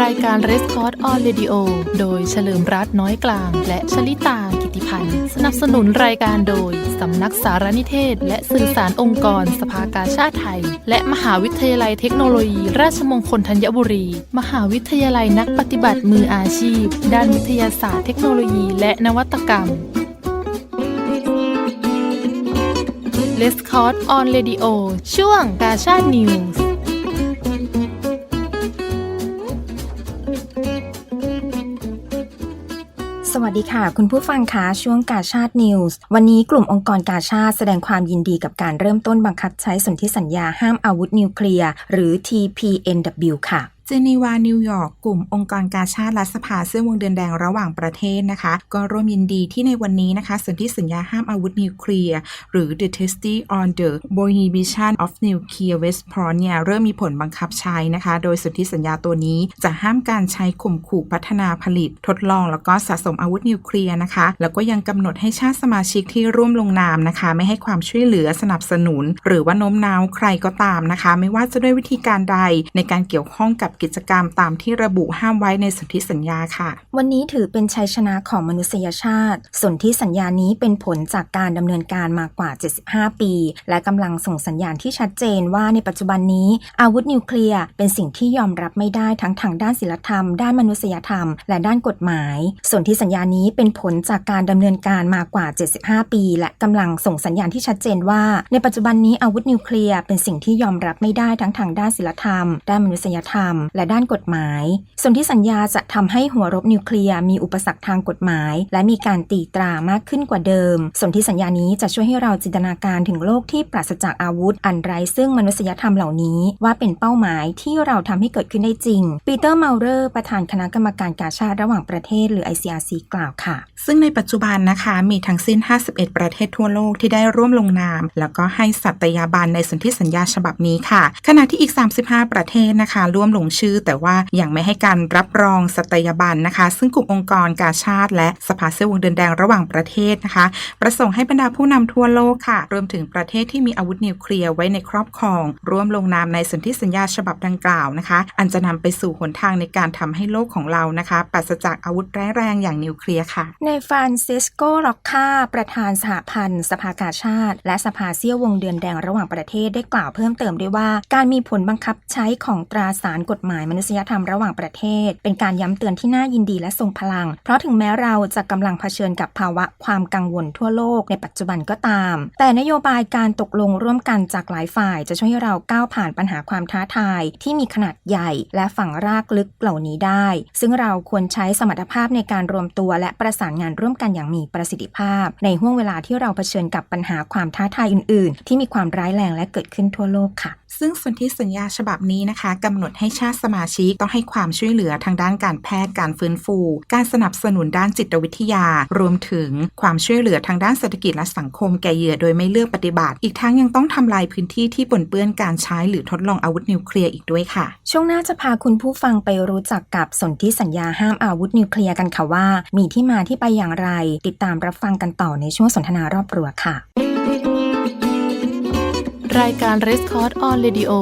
รายการ r e s c o r d on Radio โดยเฉลิมรัตน์น้อยกลาง และชลิตากิติพันธ์ สนับสนุนรายการโดย สำนักสารนิเทศ และสื่อสารองค์กร สภากาชาติไทย และมหาวิทยาลัยเทคโนโลยี ราชมงคลธัญบุรี มหาวิทยาลัยนักปฏิบัติมืออาชีพ ด้านวิทยาศาสตร์เทคโนโลยีและนวัตกรรม l e s c o r d on Radio ช่วงกาชาตินิวส์ สวัสดีค่ะ คุณผู้ฟังคะช่วงกาชาตินิวส์วันนี้กลุ่มองค์กรกาชาติแสดงความยินดีกับการเริ่มต้นบังคับใช้สนธิสัญญาห้ามอาวุธนิวเคลียร์หรือ TPNW ค่ะ เจนีวา นิวยอร์ก กลุ่มองค์กรกาชาติและสภาเสื้อวงเดือนแดงระหว่างประเทศนะคะ ก็ร่วมยินดีที่ในวันนี้นะคะสนธิสัญญาห้ามอาวุธนิวเคลียร์ หรือ The Treaty on the Prohibition of Nuclear Weapons เนี่ยเริ่มมีผลบังคับใช้นะคะ โดยสนธิสัญญาตัวนี้จะห้ามการใช้ข่มขู่พัฒนาผลิต ทดลองแล้วก็สะสมอาวุธนิวเคลียร์นะคะ แล้วก็ยังกำหนดให้ชาติสมาชิกที่ร่วมลงนามนะคะ ไม่ให้ความช่วยเหลือสนับสนุน หรือว่าโน้มน้าวใครก็ตามนะคะ ไม่ว่าจะด้วยวิธีการใดในการเกี่ยวข้องกับกิจกรรมตามที่ระบุห้ามไว้ในสนธิสัญญาค่ะ วันนี้ถือเป็นชัยชนะของมนุษยชาติ สนธิสัญญานี้เป็นผลจากการดำเนินการมากว่า 75 ปี และกำลังส่งสัญญาณที่ชัดเจนว่าในปัจจุบันนี้ อาวุธนิวเคลียร์เป็นสิ่งที่ยอมรับไม่ได้ทั้งทางด้านศิลธรรม ด้านมนุษยธรรม และด้านกฎหมายสนธิสัญญานี้เป็นผลจากการดำเนินการมากว่า 75 ปี และกำลังส่งสัญญาณที่ชัดเจนว่า ในปัจจุบันนี้อาวุธนิวเคลียร์เป็นสิ่งที่ยอมรับไม่ได้ทั้งทางด้านศิลธรรม ด้านมนุษยธรรมและด้านกฎหมายสนธิสัญญาจะทำให้หัวรบนิวเคลียร์มีอุปสรรคทางกฎหมาย และมีการตีตรามากขึ้นกว่าเดิม ส่วนธิสัญญานี้จะช่วยให้เราจินตนาการถึงโลกที่ปราศจากอาวุธ อันไร้ซึ่งมนุษยธรรมเหล่านี้ ว่าเป็นเป้าหมายที่เราทำให้เกิดขึ้นได้จริง ปีเตอร์เมาเลอร์ประธานคณะกรรมการการชาติระหว่างประเทศหรือ ICRC กล่าวค่ะ ซึ่งในปัจจุบันนะคะมีทั้งสิ้น 51 ประเทศทั่วโลกที่ได้ร่วมลงนาม แล้วก็ให้สัตยาบันในสนธิสัญญาฉบับนี้ค่ะ ขณะที่อีก 35 ประเทศนะคะ ร่วมลงชื่อ แต่ว่ายังไม่ให้การรับรองสัตยาบันนะคะ ซึ่งกลุ่มองค์กรกาชาติ และสภาเสื้อวงเดือนแดงระหว่างประเทศนะคะ ประสงค์ให้บรรดาผู้นำทั่วโลกค่ะ รวมถึงประเทศที่มีอาวุธนิวเคลียร์ไว้ในครอบครอง ร่วมลงนามในสนธิสัญญาฉบับดังกล่าวนะคะ อันจะนำไปสู่หนทางในการทำให้โลกของเรานะคะปราศจากอาวุธร้ายแรงอย่างนิวเคลียร์ค่ะ ในฟรานซิสโกล็อกคาประธานสหพันธ์ สภากาชาติ และสภาเซี่ยววงเดือนแดงระหว่างประเทศได้กล่าวเพิ่มเติมด้วยว่า การมีผลบังคับใช้ของตราสารกฎหมายมนุษยธรรมระหว่างประเทศ เป็นการย้ำเตือนที่น่ายินดีและทรงพลัง เพราะถึงแม้เราจะกำลังเผชิญกับภาวะความกังวลทั่วโลกในปัจจุบันก็ตาม แต่นโยบายการตกลงร่วมกันจากหลายฝ่าย จะช่วยให้เราก้าวผ่านปัญหาความท้าทาย ที่มีขนาดใหญ่ และฝังรากลึกเหล่านี้ได้ ซึ่งเราควรใช้สมรรถภาพในการรวมตัวและประสานงานร่วมกันอย่างมีประสิทธิภาพ ในห่วงเวลาที่เราเผชิญกับปัญหาความท้าทายอื่น ๆ ที่มีความร้ายแรงและเกิดขึ้นทั่วโลกค่ะ ซึ่งสนธิสัญญาฉบับนี้นะคะกำหนดให้ชาติสมาชิกต้องให้ความช่วยเหลือทางด้านการแพทย์การฟื้นฟู การสนับสนุนด้านจิตวิทยา รวมถึงความช่วยเหลือทางด้านเศรษฐกิจและสังคมแก่เหยื่อโดยไม่เลือกปฏิบัติ อีกทั้งยังต้องทำลายพื้นที่ที่ปนเปื้อนการใช้หรือทดลองอาวุธนิวเคลียร์อีกด้วยค่ะ ช่วงหน้าจะพาคุณผู้ฟังไปรู้จักกับสนธิสัญญาห้ามอาวุธนิวเคลียร์กันค่ะว่า มีที่มาที่ไปอย่างไร ติดตามรับฟังกันต่อในช่วงสนทนารอบรัวค่ะ รายการ r e s c o r d on Radio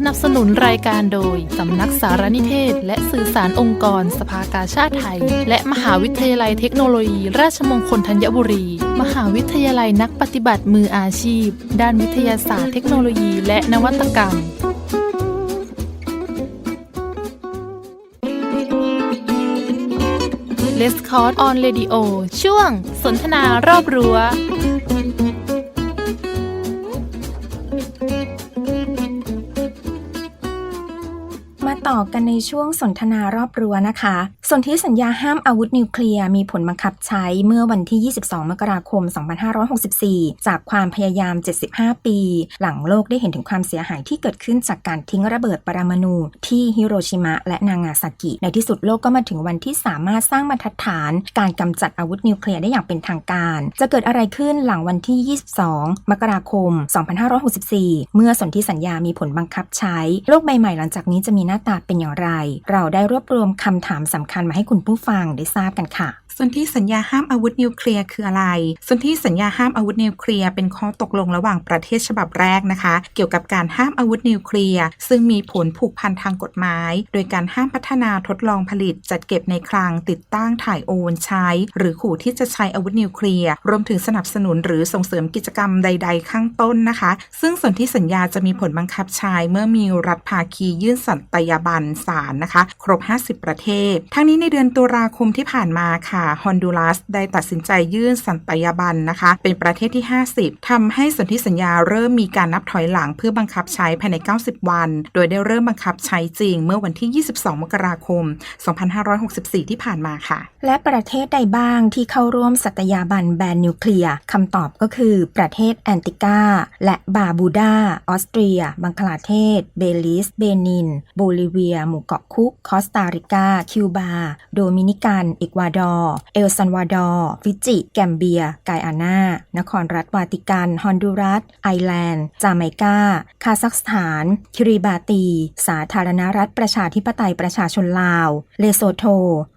สนับสนุนรายการโดย สำนักสารนิเทศ และสื่อสารองค์กร สภากาชาติไทย และมหาวิทยาลัยเทคโนโลยี ราชมงคลธัญบุรี มหาวิทยาลัยนักปฏิบัติมืออาชีพ ด้านวิทยาศาสตร์เทคโนโลยี และนวัตกรรม l e s c o r d on Radio ช่วงสนทนารอบรั้ว ต่อกันในช่วงสนทนารอบรั้วนะคะ สนธิสัญญาห้ามอาวุธนิวเคลียร์มีผลบังคับใช้เมื่อวันที่ 22 มกราคม 2564 จากความพยายาม 75 ปี หลังโลกได้เห็นถึงความเสียหายที่เกิดขึ้นจากการทิ้งระเบิดปรมาณูที่ฮิโรชิมะและนางาซากิ ในที่สุดโลกก็มาถึงวันที่สามารถสร้างมาตรฐาน การกำจัดอาวุธนิวเคลียร์ได้อย่างเป็นทางการ จะเกิดอะไรขึ้นหลังวันที่ 22 มกราคม 2564 เมื่อสนธิสัญญามีผลบังคับใช้ โลกใบใหม่หลังจากนี้จะมีหน้าตาเป็นอย่างไร เราได้รวบรวมคำถามสำคัญมาให้คุณผู้ฟังได้ทราบกันค่ะ ส่วนที่สัญญาห้ามอาวุธนิวเคลียร์คืออะไรส่วนที่สัญญาห้ามอาวุธนิวเคลียร์เป็นข้อตกลงระหว่างประเทศฉบับแรกนะคะ เกี่ยวกับการห้ามอาวุธนิวเคลียร์ซึ่งมีผลผูกพันทางกฎหมาย โดยการห้ามพัฒนาทดลองผลิต จัดเก็บในคลังติดตั้งถ่ายโอนใช้ หรือขู่ที่จะใช้อาวุธนิวเคลียร์รวมถึงสนับสนุนหรือส่งเสริมกิจกรรมใด ๆ ข้างต้นนะคะ ซึ่งส่วนที่สัญญาจะมีผลบังคับใช้เมื่อมีรัฐภาคียื่นสัตยาบันศาลนะคะ ครบ 50 ประเทศ ทั้งนี้ในเดือนตุลาคมที่ผ่านมาค่ะฮอนดูรัสได้ตัดสินใจยื่นสัตยาบันนะคะ เป็นประเทศที่ 50ทำให้สนธิสัญญาเริ่มมีการนับถอยหลังเพื่อบังคับใช้ภายใน 90 วัน โดยได้เริ่มบังคับใช้จริงเมื่อวันที่ 22 มกราคม 2564 ที่ผ่านมาค่ะ และประเทศใดบ้างที่เข้าร่วมสัตยาบันแบนนิวเคลียร์คำตอบก็คือประเทศแอนติกา และบาบูดา ออสเตรีย บังคลาเทศ เบลิส เบนิน โบลิเวีย หมู่เกาะคุก คอสตาริกา คิวบา โดมินิกัน เอกวาดอร์เอลซันวาดอร์ฟิจิ แกมเบียไกอานานครรัฐวาติกัน ฮอนดูรัส ไอร์แลนด์ จาเมกา คาซัคสถาน คิริบาตี สาธารณรัฐประชาธิปไตยประชาชนลาว เลโซโท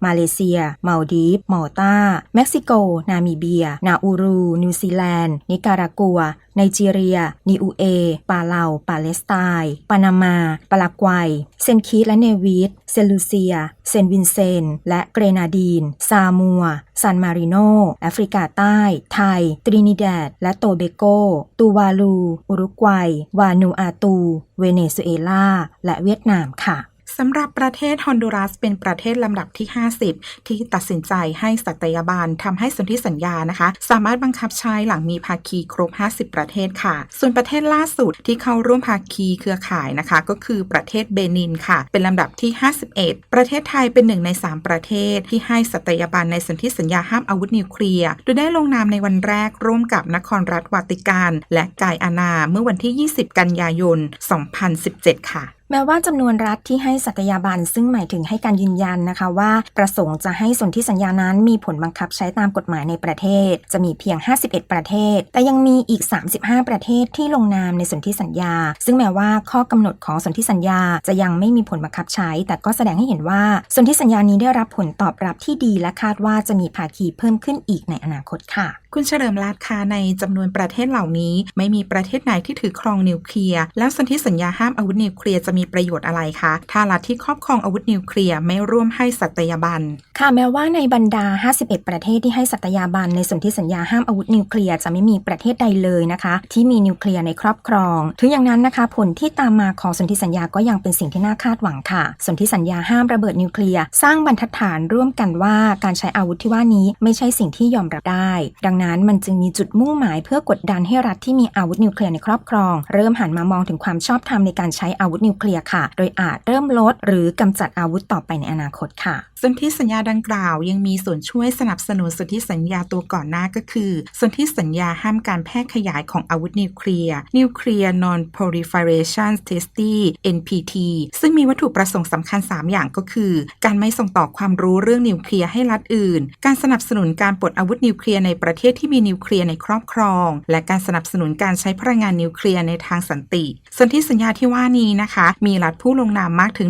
มาเลเซีย มาลดีฟมอลตาเม็กซิโก นามิเบีย นาอูรู นิวซีแลนด์ นิการากัวไนจีเรีย นิอูเอ ปาเลา ปาเลสไตน์ ปานามา ปารากวัย เซนคิดและเนวิสเซนลูเซีย เซนวินเซน และเกรนาดีน ซามัว ซานมาริโน แอฟริกาใต้ ไทย ตรินิแดด และโตเบโก ตูวาลู อุรุกวัย วานูอาตู เวเนซุเอลา และเวียดนามค่ะ สำหรับประเทศฮอนดูรัสเป็นประเทศลำดับที่ 50 ที่ตัดสินใจให้สัตยาบันทำให้สนธิสัญญานะคะ สามารถบังคับใช้หลังมีภาคีครบ 50 ประเทศค่ะ ส่วนประเทศล่าสุดที่เข้าร่วมภาคีเครือข่ายนะคะ ก็คือประเทศเบนินค่ะ เป็นลำดับที่ 51 ประเทศไทยเป็นหนึ่งใน 3 ประเทศ ที่ให้สัตยาบันในสนธิสัญญาห้ามอาวุธนิวเคลียร์โดยได้ลงนามในวันแรกร่วมกับนครรัฐวาติกันและไกอานาเมื่อวันที่ 20 กันยายน 2017 ค่ะ แม้ว่าจำนวนรัฐที่ให้สัตยาบันซึ่งหมายถึงให้การยืนยันนะคะว่า ประสงค์จะให้สนธิสัญญานั้นมีผลบังคับใช้ตามกฎหมายในประเทศ จะมีเพียง 51 ประเทศ แต่ยังมีอีก 35 ประเทศที่ลงนามในสนธิสัญญา ซึ่งแม้ว่าข้อกำหนดของสนธิสัญญาจะยังไม่มีผลบังคับใช้ แต่ก็แสดงให้เห็นว่าสนธิสัญญานี้ได้รับผลตอบรับที่ดีและคาดว่าจะมีภาคีเพิ่มขึ้นอีกในอนาคตค่ะ คุณเฉลิมรัตน์คะในจำนวนประเทศเหล่านี้ ไม่มีประเทศไหนที่ถือครองนิวเคลียร์แล้วสนธิสัญญาห้ามอาวุธนิวเคลียร์จะมีประโยชน์อะไรคะ ถ้ารัฐที่ครอบครองอาวุธนิวเคลียร์ไม่ร่วมให้สัตยาบัน ค่ะแม้ว่าในบรรดา 51 ประเทศที่ให้สัตยาบันในสนธิสัญญาห้ามอาวุธนิวเคลียร์จะไม่มีประเทศใดเลยนะคะ ที่มีนิวเคลียร์ในครอบครอง ถึงอย่างนั้นนะคะ ผลที่ตามมาของสนธิสัญญาก็ยังเป็นสิ่งที่น่าคาดหวังค่ะสนธิสัญญาห้ามระเบิดนิวเคลียร์สร้างบรรทัดฐานร่วมกันว่าการใช้อาวุธที่ว่านี้ไม่ใช่สิ่งที่ยอมรับได้ ดังนั้นมันจึงมีจุดมุ่งหมายเพื่อกดดันให้รัฐที่มีอาวุธนิวเคลียร์ในครอบครอง เริ่มหันมามองถึงความชอบธรรมในการใช้อาวุธนิวเคลียร์ค่ะ โดยอาจเริ่มลดหรือกำจัดอาวุธต่อไปในอนาคตค่ะสนธิสัญญาดังกล่าวยังมีส่วนช่วยสนับสนุนสนธิสัญญาตัวก่อนหน้าก็คือสนธิสัญญาห้ามการแพร่ขยายของอาวุธนิวเคลียร์ Nuclear Non-Proliferation Treaty NPT ซึ่งมีวัตถุประสงค์สำคัญ 3 อย่างก็คือ การไม่ส่งต่อความรู้เรื่องนิวเคลียร์ให้รัฐอื่น การสนับสนุนการปลดอาวุธนิวเคลียร์ในประเทศที่มีนิวเคลียร์ในครอบครอง และการสนับสนุนการใช้พลังงานนิวเคลียร์ในทางสันติสนธิสัญญาที่ว่านี้นะคะมีรัฐผู้ลงนามมากถึง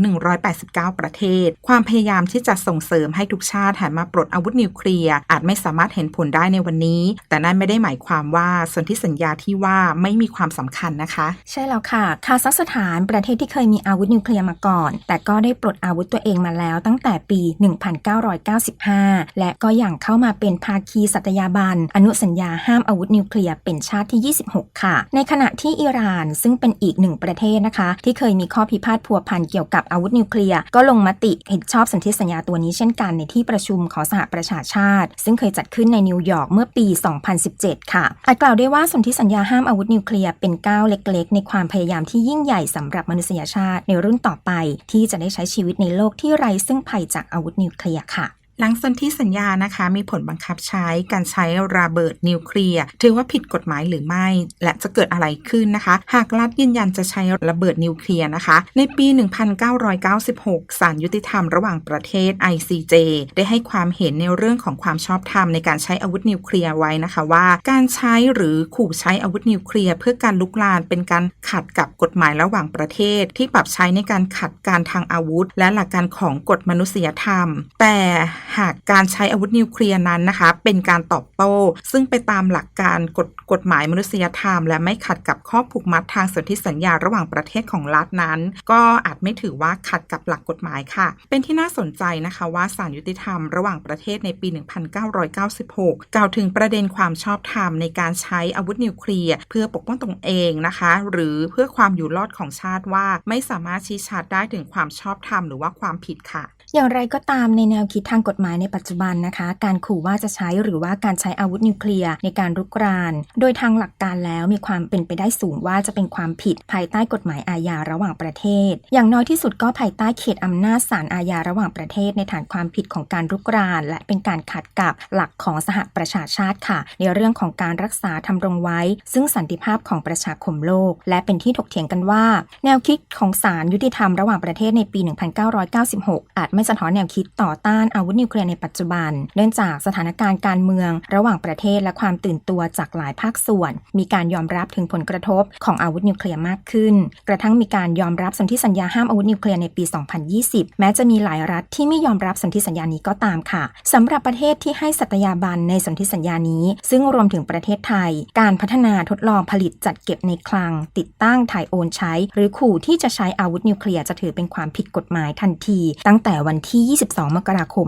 189 ประเทศ ความพยายามที่จะส่งเสริมให้ทุกชาติหันมาปลดอาวุธนิวเคลียร์อาจไม่สามารถเห็นผลได้ในวันนี้ แต่นั่นไม่ได้หมายความว่าสนธิสัญญาที่ว่าไม่มีความสำคัญนะคะ ใช่แล้วค่ะ คาซัคสถานประเทศที่เคยมีอาวุธนิวเคลียร์มาก่อน แต่ก็ได้ปลดอาวุธตัวเองมาแล้วตั้งแต่ปี 1995 และก็อย่างเข้ามาเป็นภาคีสัตยาบัน อนุสัญญาห้ามอาวุธนิวเคลียร์เป็นชาติที่ 26 ค่ะ ในขณะที่อิหร่านซึ่งเป็นอีกหนึ่งประเทศนะคะ ที่เคยมีข้อพิพาทผัวพันเกี่ยวกับอาวุธนิวเคลียร์ก็ลงมติเห็นชอบสนธิสัญญาตัวนี้เช่นกันในที่ประชุมของสหประชาชาติ ซึ่งเคยจัดขึ้นในนิวยอร์กเมื่อปี 2017 ค่ะ อาจกล่าวได้ว่าสนธิสัญญาห้ามอาวุธนิวเคลียร์เป็นก้าวเล็กๆ ในความพยายามที่ยิ่งใหญ่สำหรับมนุษยชาติในรุ่นต่อไป ที่จะได้ใช้ชีวิตในโลกที่ไร้ซึ่งภัยจากอาวุธนิวเคลียร์ค่ะ หลังสนธิสัญญานะคะมีผลบังคับใช้การใช้ระเบิดนิวเคลียร์ถือว่าผิดกฎหมายหรือไม่ และจะเกิดอะไรขึ้นนะคะ หากรัฐยืนยันจะใช้ระเบิดนิวเคลียร์นะคะ ในปี 1996ศาลยุติธรรมระหว่างประเทศ ICJ ได้ให้ความเห็นในเรื่องของความชอบธรรมในการใช้อาวุธนิวเคลียร์ไว้นะคะว่า การใช้หรือขู่ใช้อาวุธนิวเคลียร์เพื่อการลุกลานเป็นการขัดกับกฎหมายระหว่างประเทศ ที่ปรับใช้ในการขัดการทางอาวุธ และหลักการของกฎมนุษยธรรม แต่หากการใช้อาวุธนิวเคลียร์นั้นนะคะ เป็นการตอบโต้ ซึ่งไปตามหลักการกฎกฎหมายมนุษยธรรม และไม่ขัดกับข้อผูกมัดทางสนธิสัญญาระหว่างประเทศของรัฐนั้น ก็อาจไม่ถือว่าขัดกับหลักกฎหมายค่ะ เป็นที่น่าสนใจนะคะว่าศาลยุติธรรมระหว่างประเทศในปี 1996 กล่าวถึงประเด็นความชอบธรรมในการใช้อาวุธนิวเคลียร์เพื่อปกป้องตนเองนะคะ หรือเพื่อความอยู่รอดของชาติว่าไม่สามารถชี้ชัดได้ถึงความชอบธรรมหรือว่าความผิดค่ะ อย่างไรก็ตามในแนวคิดทางกฎหมายในปัจจุบันนะคะ การขู่ว่าจะใช้หรือว่าการใช้อาวุธนิวเคลียร์ในการรุกราน โดยทางหลักการแล้วมีความเป็นไปได้สูงว่าจะเป็นความผิดภายใต้กฎหมายอาญาระหว่างประเทศ อย่างน้อยที่สุดก็ภายใต้เขตอำนาจศาลอาญาระหว่างประเทศ ในฐานความผิดของการรุกราน และเป็นการขัดกับหลักของสหประชาชาติค่ะ ในเรื่องของการรักษาทำรงไว้ ซึ่งสันติภาพของประชาคมโลก และเป็นที่ถกเถียงกันว่า แนวคิดของศาลยุติธรรมระหว่างประเทศในปี 1996 อาจไม่สะท้อนแนวคิดต่อต้านอาวุธนิวเคลียร์ในปัจจุบัน เนื่องจากสถานการณ์การเมือง ระหว่างประเทศและความตื่นตัวจากหลายภาคส่วน มีการยอมรับถึงผลกระทบของอาวุธนิวเคลียร์มากขึ้น กระทั่งมีการยอมรับสนธิสัญญาห้ามอาวุธนิวเคลียร์ในปี 2020 แม้จะมีหลายรัฐที่ไม่ยอมรับสนธิสัญญานี้ก็ตามค่ะสำหรับประเทศที่ให้สัตยาบันในสนธิสัญญานี้ ซึ่งรวมถึงประเทศไทย การพัฒนาทดลองผลิตจัดเก็บในคลัง ติดตั้งถ่ายโอนใช้ หรือขู่ที่จะใช้อาวุธนิวเคลียร์จะถือเป็นความผิดกฎหมายทันที ตั้งแต่วันันที่ 22 มกราคม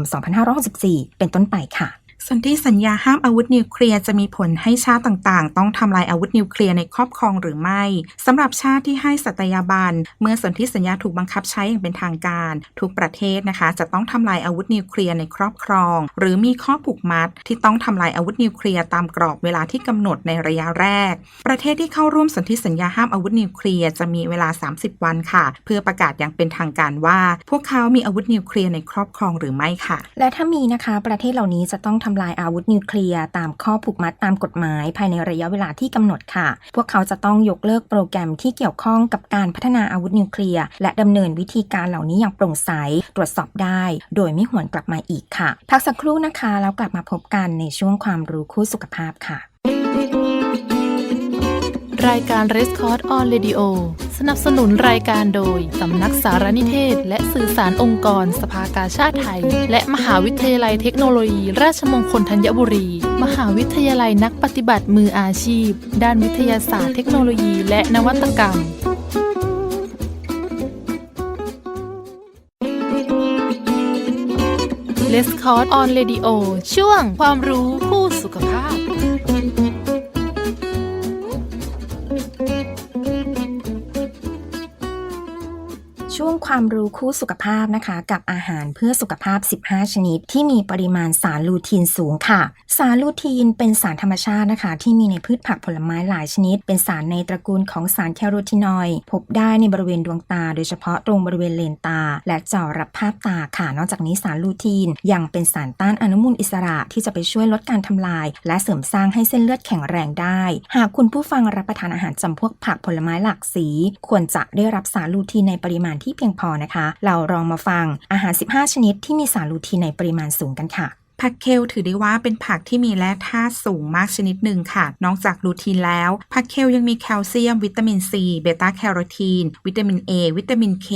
2564 เป็นต้นไปค่ะ สนธิสัญญาห้ามอาวุธนิวเคลียร์จะมีผลให้ชาติต่างๆ ต้องทำลายอาวุธนิวเคลียร์ในครอบครองหรือไม่สำหรับชาติที่ให้สัตยาบันเมื่อสนธิสัญญาถูกบังคับใช้อย่างเป็นทางการ ทุกประเทศนะคะ จะต้องทำลายอาวุธนิวเคลียร์ในครอบครอง หรือมีข้อผูกมัด ที่ต้องทำลายอาวุธนิวเคลียร์ตามกรอบเวลาที่กำหนดในระยะแรก ประเทศที่เข้าร่วมสนธิสัญญาห้ามอาวุธนิวเคลียร์จะมีเวลา 30 วันค่ะ เพื่อประกาศอย่างเป็นทางการว่า พวกเขามีอาวุธนิวเคลียร์ในครอบครองหรือไม่ค่ะ และถ้ามีนะคะ ประเทศเหล่านี้จะต้องทำลายอาวุธนิวเคลียร์ตามข้อผูกมัดตามกฎหมายภายในระยะเวลาที่กำหนดค่ะ พวกเขาจะต้องยกเลิกโปรแกรมที่เกี่ยวข้องกับการพัฒนาอาวุธนิวเคลียร์และดำเนินวิธีการเหล่านี้อย่างโปร่งใสตรวจสอบได้ โดยไม่หวนกลับมาอีกค่ะ พักสักครู่นะคะ แล้วกลับมาพบกันในช่วงความรู้คู่สุขภาพค่ะ รายการ r e s c o r d on Radio สนับสนุนรายการโดย สำนักสารนิเทศ และสื่อสารองค์กร สภากาชาติไทย และมหาวิทยาลัยเทคโนโลยี ราชมงคลธัญบุรี มหาวิทยาลัยนักปฏิบัติมืออาชีพ ด้านวิทยาศาสตร์เทคโนโลยี และนวัตกรรม l e s c o r d on Radio ช่วงความรู้คู่สุขภาพ ความรู้คู่สุขภาพนะคะ กับอาหารเพื่อสุขภาพ 15 ชนิด ที่มีปริมาณสารลูทีนสูงค่ะ สารลูทีนเป็นสารธรรมชาตินะคะ ที่มีในพืชผักผลไม้หลายชนิด เป็นสารในตระกูลของสารแคโรทีนอยด์พบได้ในบริเวณดวงตา โดยเฉพาะตรงบริเวณเลนตา และจอรับภาพตาค่ะ นอกจากนี้สารลูทีน ยังเป็นสารต้านอนุมูลอิสระที่จะไปช่วยลดการทำลาย และเสริมสร้างให้เส้นเลือดแข็งแรงได้ หากคุณผู้ฟังรับประทานอาหารจำพวกผักผลไม้หลากสี ควรจะได้รับสารลูทีนในปริมาณที่เพียงพอนะคะ เราลองมาฟังอาหาร 15 ชนิดที่มีสารลูทีนในปริมาณสูงกันค่ะ ผักเคลถือได้ว่าเป็นผักที่มีแร่ธาตุสูงมากชนิดหนึ่งค่ะ นอกจากลูทีนแล้ว ผักเคลยังมีแคลเซียม วิตามินซีเบต้าแคโรทีน วิตามิน A วิตามิน K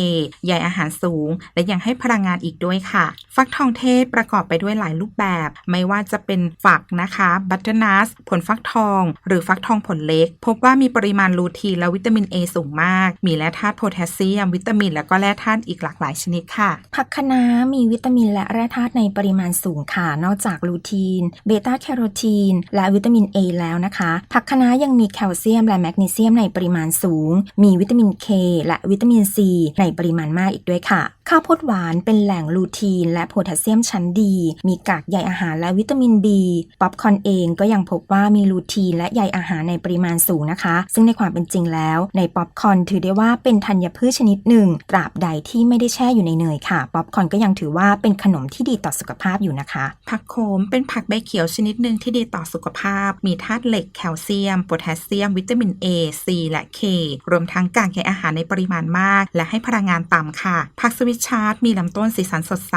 ใยอาหารสูง และยังให้พลังงานอีกด้วยค่ะ ฟักทองเทศประกอบไปด้วยหลายรูปแบบ ไม่ว่าจะเป็นฝักนะคะบัตเตอร์นัทผลฟักทอง หรือฟักทองผลเล็ก พบว่ามีปริมาณลูทีนและวิตามิน A สูงมาก มีแร่ธาตุโพแทสเซียม วิตามิน และก็แร่ธาตุอีกหลากหลายชนิดค่ะ ผักคะน้ามีวิตามินและแร่ธาตุในปริมาณสูงค่ะนอกจากลูทีน เบต้าแคโรทีน และวิตามิน A แล้วนะคะ ผักคะน้ายังมีแคลเซียมและแมกนีเซียมในปริมาณสูง มีวิตามิน K และวิตามิน C ในปริมาณมากอีกด้วยค่ะ ข้าวโพดหวานเป็นแหล่งลูทีน และโพแทสเซียมชั้นดี มีกากใยอาหารและวิตามิน B ป๊อปคอนเองก็ยังพบว่ามีลูทีนและใยอาหารในปริมาณสูงนะคะ ซึ่งในความเป็นจริงแล้วในป๊อปคอนถือได้ว่าเป็นธัญพืชชนิดหนึ่ง ตราบใดที่ไม่ได้แช่อยู่ในเนยค่ะ ป๊อปคอนก็ยังถือว่าเป็นขนมที่ดีต่อสุขภาพอยู่นะคะ ผักโขมเป็นผักใบเขียวชนิดหนึ่งที่ดีต่อสุขภาพ มีธาตุเหล็กแคลเซียมโพแทสเซียม วิตามิน A C และ K รวมทั้งการใยอาหารในปริมาณมาก และให้พลังงานต่ำค่ะ ผักสวิตชาร์ดมีลำต้นสีสันสดใส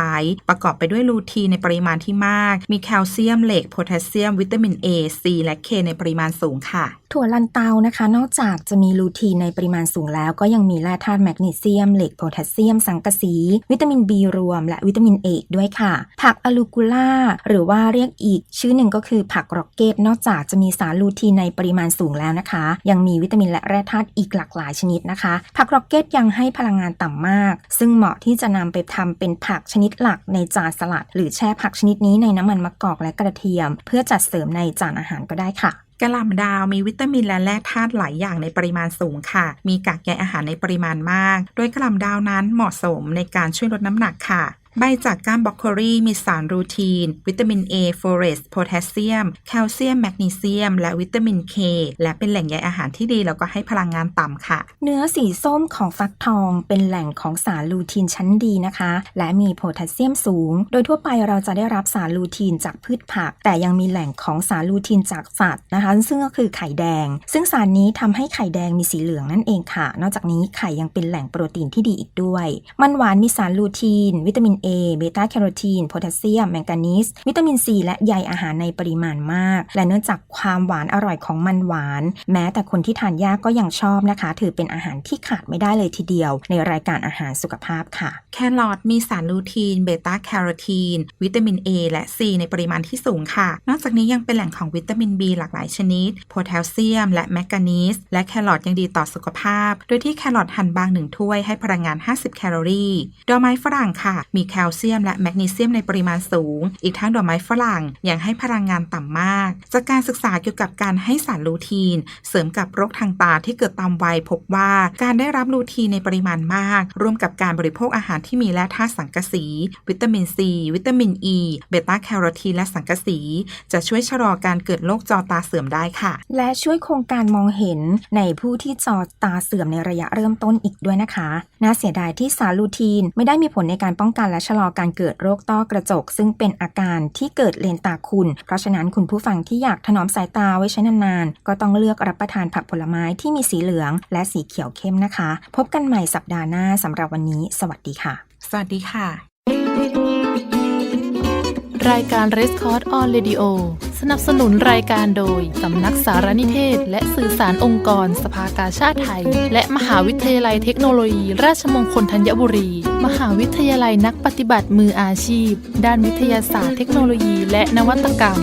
ประกอบไปด้วยลูทีนในปริมาณที่มาก มีแคลเซียมเหล็กโพแทสเซียม วิตามิน A C และ K ในปริมาณสูงค่ะ ถั่วลันเตานะคะ นอกจากจะมีลูทีนในปริมาณสูงแล้ว ก็ยังมีแร่ธาตุแมกนีเซียม เหล็กโพแทสเซียม สังกะสี วิตามิน B รวม และวิตามินเอด้วยค่ะ ผักอะลูกูล่า หรือว่าเรียกอีก ชื่อหนึ่งก็คือผักร็อกเก็ตนอกจากจะมีสารลูทีนในปริมาณสูงแล้วนะคะ ยังมีวิตามินและแร่ธาตุอีกหลากหลายชนิดนะคะ ผักร็อกเก็ตยังให้พลังงานต่ำมาก ซึ่งเหมาะที่จะนำไปทำเป็นผักชนิดหลักในจานสลัด หรือแช่ผักชนิดนี้ในน้ำมันมะกอกและกระเทียม เพื่อจัดเสริมในจานอาหารก็ได้ค่ะ กระหล่ำดาวมีวิตามินและแร่ธาตุหลายอย่างในปริมาณสูงค่ะ มีกากใยอาหารในปริมาณมาก โดยกระหล่ำดาวนั้นเหมาะสมในการช่วยลดน้ำหนักค่ะ ใบจากก้านบรอกโคลีมีสารรูทีน วิตามิน A โฟเรสโพแทสเซียม แคลเซียม แมกนีเซียม และวิตามิน K และเป็นแหล่งใยอาหารที่ดี แล้วก็ให้พลังงานต่ำค่ะ เนื้อสีส้มของฟักทองเป็นแหล่งของสารลูทีนชั้นดีนะคะ และมีโพแทสเซียมสูง โดยทั่วไปเราจะได้รับสารลูทีนจากพืชผัก แต่ยังมีแหล่งของสารลูทีนจากสัตว์นะคะ ซึ่งก็คือไข่แดง ซึ่งสารนี้ทำให้ไข่แดงมีสีเหลืองนั่นเองค่ะ นอกจากนี้ไข่ยังเป็นแหล่งโปรตีนที่ดีอีกด้วย มันหวานมีสารลูทีน วิตามิน A เบต้าแคโรทีนโพแทสเซียม แมงกานีส วิตามินซีและใยอาหารในปริมาณมาก และเนื่องจากความหวานอร่อยของมันหวาน แม้แต่คนที่ทานยากก็ยังชอบนะคะ ถือเป็นอาหารที่ขาดไม่ได้เลยทีเดียว ในรายการอาหารสุขภาพค่ะ แครอทมีสารลูทีน เบต้าแคโรทีน วิตามิน A และ C ในปริมาณที่สูงค่ะ นอกจากนี้ยังเป็นแหล่งของวิตามิน B หลากหลายชนิด โพแทสเซียม และแมกกานีส และแครอทยังดีต่อสุขภาพ โดยที่แครอทหั่นบางหนึ่งถ้วยให้พลังงาน 50 แคลอรี่ ดอกไม้ฝรั่งค่ะ มีแคลเซียมและแมกนีเซียมในปริมาณสูง อีกทั้งดอกไม้ฝรั่งยังให้พลังงานต่ำมาก จากการศึกษาเกี่ยวกับการให้สารลูทีน เสริมกับโรคทางตาที่เกิดตามวัยพบว่าการได้รับลูทีนในปริมาณมาก ร่วมกับการบริโภคอาหารที่มีแร่ธาตุสังกะสี วิตามินซี วิตามินอ e, ีเบต้าแคโรทีนและสังกะสี จะช่วยชะลอการเกิดโรคจอตาเสื่อมได้ค่ะ และช่วยโครงการมองเห็นในผู้ที่จอตาเสื่อมในระยะเริ่มต้นอีกด้วยนะคะ น่าเสียดายที่สารลูทีนไม่ได้มีผลในการป้องกันและชะลอการเกิดโรคต้อกระจก ซึ่งเป็นอาการที่เกิดเลนตาคุณ เพราะฉะนั้นคุณผู้ฟังที่อยากถนอมสายตาไว้ใช้นานๆ ก็ต้องเลือกรับประทานผักผลไม้ที่มีสีเหลือง และสีเขียวเข้มนะคะ พบกันใหม่สัปดาห์หน้าสำหรับวันนี้ สวัสดีค่ะ สวัสดีค่ะ รายการ r e s c o r d on Radio สนับสนุนรายการโดย สำนักสารนิเทศ และสื่อสารองค์กร สภากาชาติไทย และมหาวิทยาลัยเทคโนโลยี ราชมงคลธัญบุรี มหาวิทยาลัยนักปฏิบัติมืออาชีพ ด้านวิทยาศาสตร์เทคโนโลยี และนวัตกรรม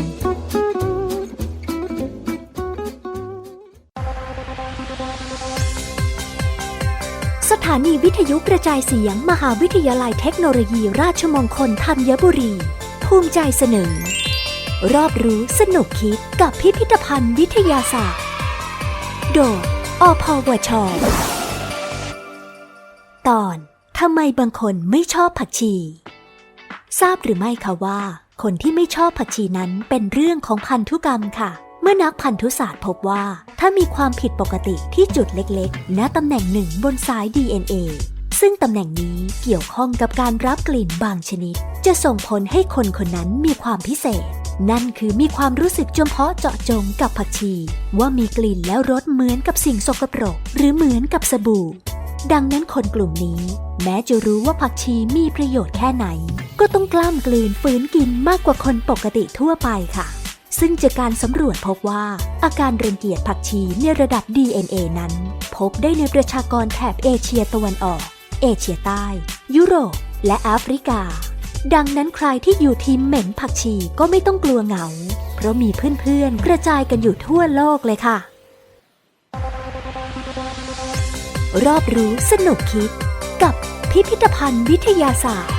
สถานีวิทยุกระจายเสียง มหาวิทยาลัยเทคโนโลยี ราชมงคลธัญบุรี ภูมิใจเสนอ รอบรู้สนุกคิดกับพิพิธภัณฑ์วิทยาศาสตร์ โดยอพวช ตอนทำไมบางคนไม่ชอบผักชี ทราบหรือไม่คะว่า คนที่ไม่ชอบผักชีนั้นเป็นเรื่องของพันธุกรรมค่ะ เมื่อนักพันธุศาสตร์พบว่า ถ้ามีความผิดปกติที่จุดเล็กๆ ณตำแหน่งหนึ่งบนสาย DNA ซึ่งตำแหน่งนี้เกี่ยวข้องกับการรับกลิ่นบางชนิด จะส่งผลให้คนคนนั้นมีความพิเศษ นั่นคือมีความรู้สึกเฉพาะเจาะจงกับผักชี ว่ามีกลิ่นแล้วรสเหมือนกับสิ่งสกปรก หรือเหมือนกับสบู่ ดังนั้นคนกลุ่มนี้ แม้จะรู้ว่าผักชีมีประโยชน์แค่ไหน ก็ต้องกล้ามกลืนฝืนกินมากกว่าคนปกติทั่วไปค่ะ ซึ่งจากการสำรวจพบว่า อาการรังเกียจผักชีในระดับ DNA นั้น พบได้ในประชากรแถบเอเชียตะวันออก เอเชียใต้ ยุโรป และแอฟริกา ดังนั้นใครที่อยู่ทีมเหม็นผักชีก็ไม่ต้องกลัวเหงา เพราะมีเพื่อนๆกระจายกันอยู่ทั่วโลกเลยค่ะ รอบรู้สนุกคิดกับพิพิธภัณฑ์วิทยาศาสตร์